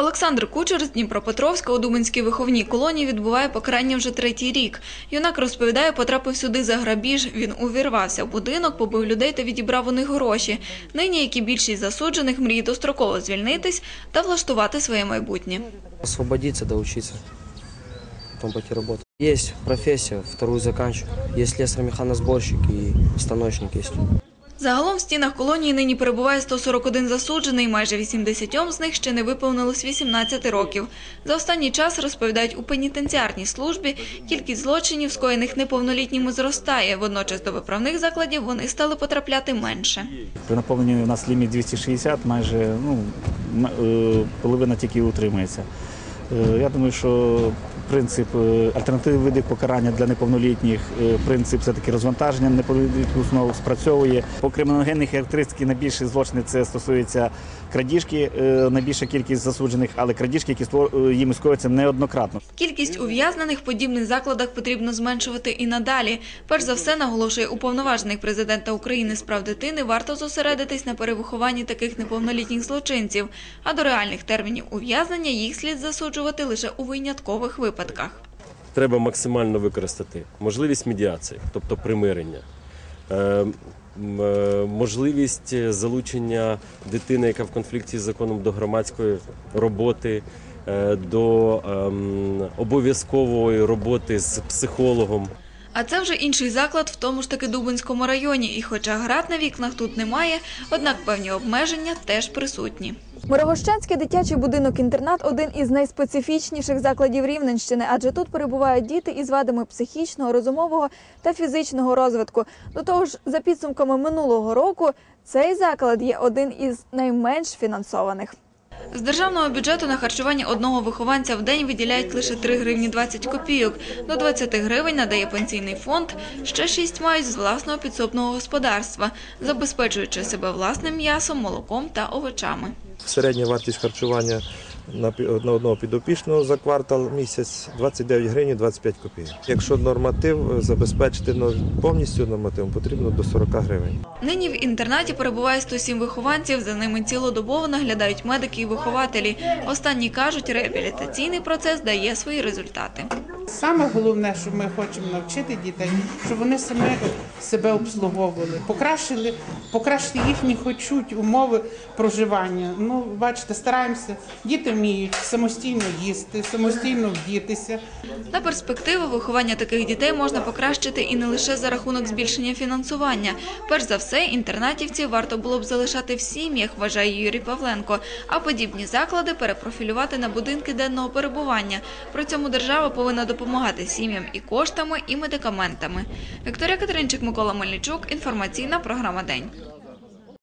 Олександр Кучер з Дніпропетровська у Думанській виховній колонії відбуває покарання вже третій рік. Юнак розповідає, потрапив сюди за грабіж. Він увірвався в будинок, побив людей та відібрав у них гроші. Нині, як і більшість засуджених, мріє достроково звільнитись та влаштувати своє майбутнє. Освободиться, да учиться. Потом пойти работать. Есть профессия, вторую заканчиваю. Есть слесарь-механосборщик и станочник есть. Загалом в стінах колонії нині перебуває 141 засуджений, майже 80 з них ще не виповнилось 18 років. За останній час, розповідають, у пенітенціарній службі кількість злочинів, скоєних неповнолітніми, зростає. Водночас до виправних закладів вони стали потрапляти менше. При наповненні у нас ліміт 260, майже ну, е, половина тільки утримується. Е, Я думаю, що принцип е, альтернативний види покарання для неповнолітніх, е, принцип все-таки розвантаження неповнолітніх установ спрацьовує. По криміногенних характеристики найбільші злочини це стосується крадіжки, найбільша кількість засуджених, але крадіжки, які їм скоюються неоднократно. Кількість ув'язнених в подібних закладах потрібно зменшувати і надалі. Перш за все, наголошує уповноважений президента України з прав дитини, варто зосередитись на перевихованні таких неповнолітніх злочинців, а до реальних термінів ув'язнення їх слід засуджувати лише у виняткових випадках. треба максимально використати можливість медіації, тобто примирення, е, е, можливість залучення дитини, яка в конфлікті з законом до громадської роботи, е, до ем, обов'язкової роботи з психологом. А це вже інший заклад в тому ж таки Дубинському районі. І хоча град на вікнах тут немає, однак певні обмеження теж присутні. Мирогощанський дитячий будинок-інтернат один із найспецифічніших закладів Рівненщини, адже тут перебувають діти із вадами психічного, розумового та фізичного розвитку. До того ж, за підсумками минулого року, цей заклад є один із найменш фінансованих. З державного бюджету на харчування одного вихованця в день виділяють лише 3 гривні 20 копійок. До 20 гривень надає пенсійний фонд, ще 6 мають з власного підсобного господарства, забезпечуючи себе власним м'ясом, молоком та овочами. Середня вартість харчування на одного підопічного за квартал місяць 29 гривень 25 копійок. Якщо норматив е, забезпечити повністю нормативом, потрібно до 40 гривень. Нині в інтернаті перебуває 107 вихованців, за ними цілодобово наглядають медики і вихователі. Останні кажуть, реабілітаційний процес дає свої результати. Саме головне, що ми хочемо навчити дітей, щоб вони саме себе обслуговували, покращили, покращити їхні хочуть умови проживання. Ну, бачите, стараємося. Діти вміють самостійно їсти, самостійно вдітися. На перспективу виховання таких дітей можна покращити і не лише за рахунок збільшення фінансування. Перш за все, інтернатівців варто було б залишати в сім'ях, вважає Юрій Павленко, а подібні заклади перепрофілювати на будинки денного перебування. При цьому держава повинна допомагати сім'ям і коштами, і медикаментами. Вікторія Катеринчик, Микола Мельничук. Інформаційна програма День.